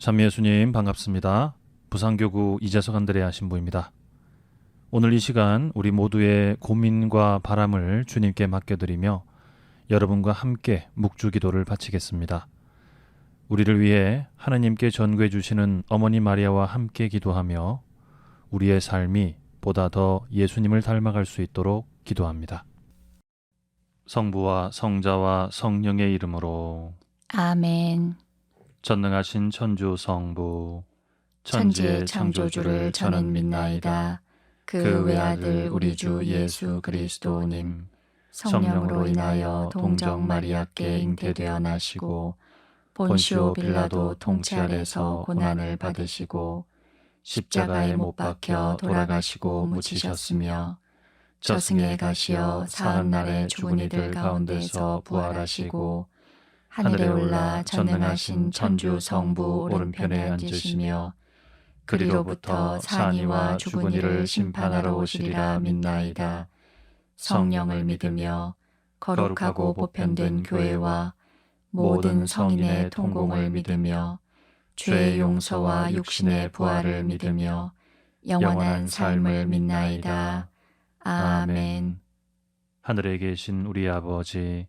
참미예수님 반갑습니다. 부산교구 이재석 안드레아 신부입니다. 오늘 이 시간 우리 모두의 고민과 바람을 주님께 맡겨드리며 여러분과 함께 묵주 기도를 바치겠습니다. 우리를 위해 하나님께 전구해 주시는 어머니 마리아와 함께 기도하며 우리의 삶이 보다 더 예수님을 닮아갈 수 있도록 기도합니다. 성부와 성자와 성령의 이름으로 아멘. 전능하신 천주 성부 천지의 창조주를 저는 믿나이다. 그 외아들 우리 주 예수 그리스도님 성령으로 인하여 동정 마리아께 잉태되어 나시고 본시오 빌라도 통치 아래서 고난을 받으시고 십자가에 못 박혀 돌아가시고 묻히셨으며 저승에 가시어 사흘 날에 죽은 이들 가운데서 부활하시고 하늘에 올라 전능하신 천주 성부 오른편에 앉으시며 그리로부터 산이와 죽은 이를 심판하러 오시리라 믿나이다. 성령을 믿으며 거룩하고 보편된 교회와 모든 성인의 통공을 믿으며 죄의 용서와 육신의 부활을 믿으며 영원한 삶을 믿나이다. 아멘. 하늘에 계신 우리 아버지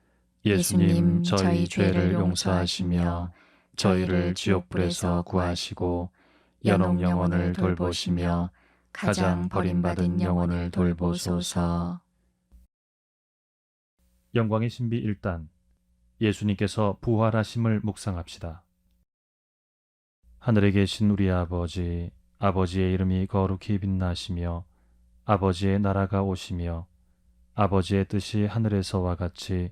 예수님 저희 죄를 용서하시며 저희를 지옥불에서 구하시고 연옥 영혼을 돌보시며 가장 버림받은 영혼을 돌보소서. 영광의 신비 1단 예수님께서 부활하심을 묵상합시다. 하늘에 계신 우리 아버지 아버지의 이름이 거룩히 빛나시며 아버지의 나라가 오시며 아버지의 뜻이 하늘에서와 같이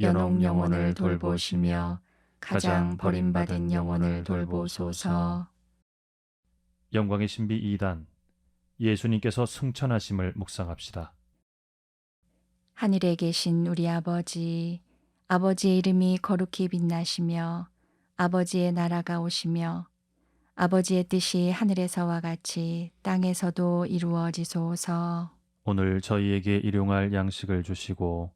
연옥 영혼을 돌보시며 가장 버림받은 영혼을 돌보소서. 영광의 신비 2단 예수님께서 승천하심을 묵상합시다. 하늘에 계신 우리 아버지, 아버지의 이름이 거룩히 빛나시며 아버지의 나라가 오시며 아버지의 뜻이 하늘에서와 같이 땅에서도 이루어지소서. 오늘 저희에게 일용할 양식을 주시고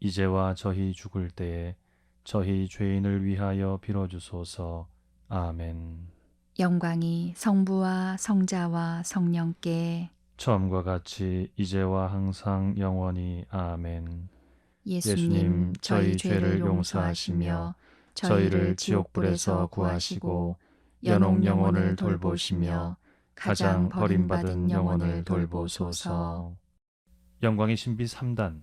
이제와 저희 죽을 때에 저희 죄인을 위하여 빌어주소서. 아멘. 영광이 성부와 성자와 성령께 처음과 같이 이제와 항상 영원히 아멘. 예수님 저희 죄를 용서하시며 저희를 지옥불에서 구하시고 연옥 영혼을 돌보시며 가장 버림받은 영혼을 돌보소서. 영광의 신비 3단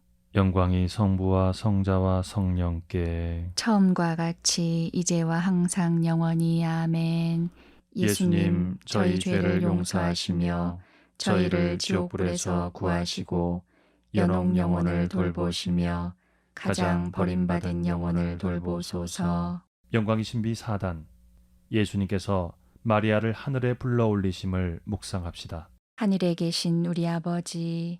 영광이 성부와 성자와 성령께 처음과 같이 이제와 항상 영원히 아멘. 예수님 저희 죄를 용서하시며 저희를 지옥불에서 구하시고 연옥 영혼을 돌보시며 가장 버림받은 영혼을 돌보소서. 영광이 신비 4단 예수님께서 마리아를 하늘에 불러 올리심을 묵상합시다. 하늘에 계신 우리 아버지,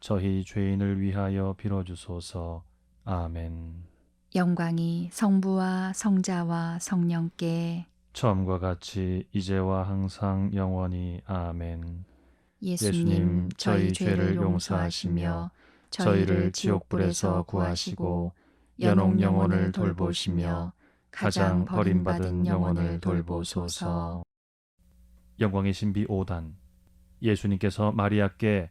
저희 죄인을 위하여 빌어주소서. 아멘. 영광이 성부와 성자와 성령께 처음과 같이 이제와 항상 영원히 아멘. 예수님 저희 죄를 용서하시며 저희를 지옥불에서 구하시고 연옥 영혼을 돌보시며 가장 버림받은 영혼을 돌보소서. 영광의 신비 5단 예수님께서 마리아께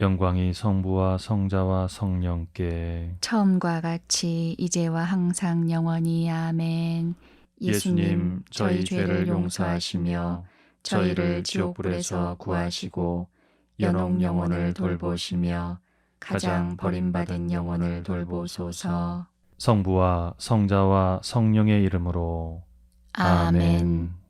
영광이 성부와 성자와 성령께 처음과 같이 이제와 항상 영원히 아멘. 예수님 저희 죄를 용서하시며 저희를 지옥불에서 구하시고 연옥 영혼을 돌보시며 가장 버림받은 영혼을 돌보소서. 성부와 성자와 성령의 이름으로 아멘. 아멘.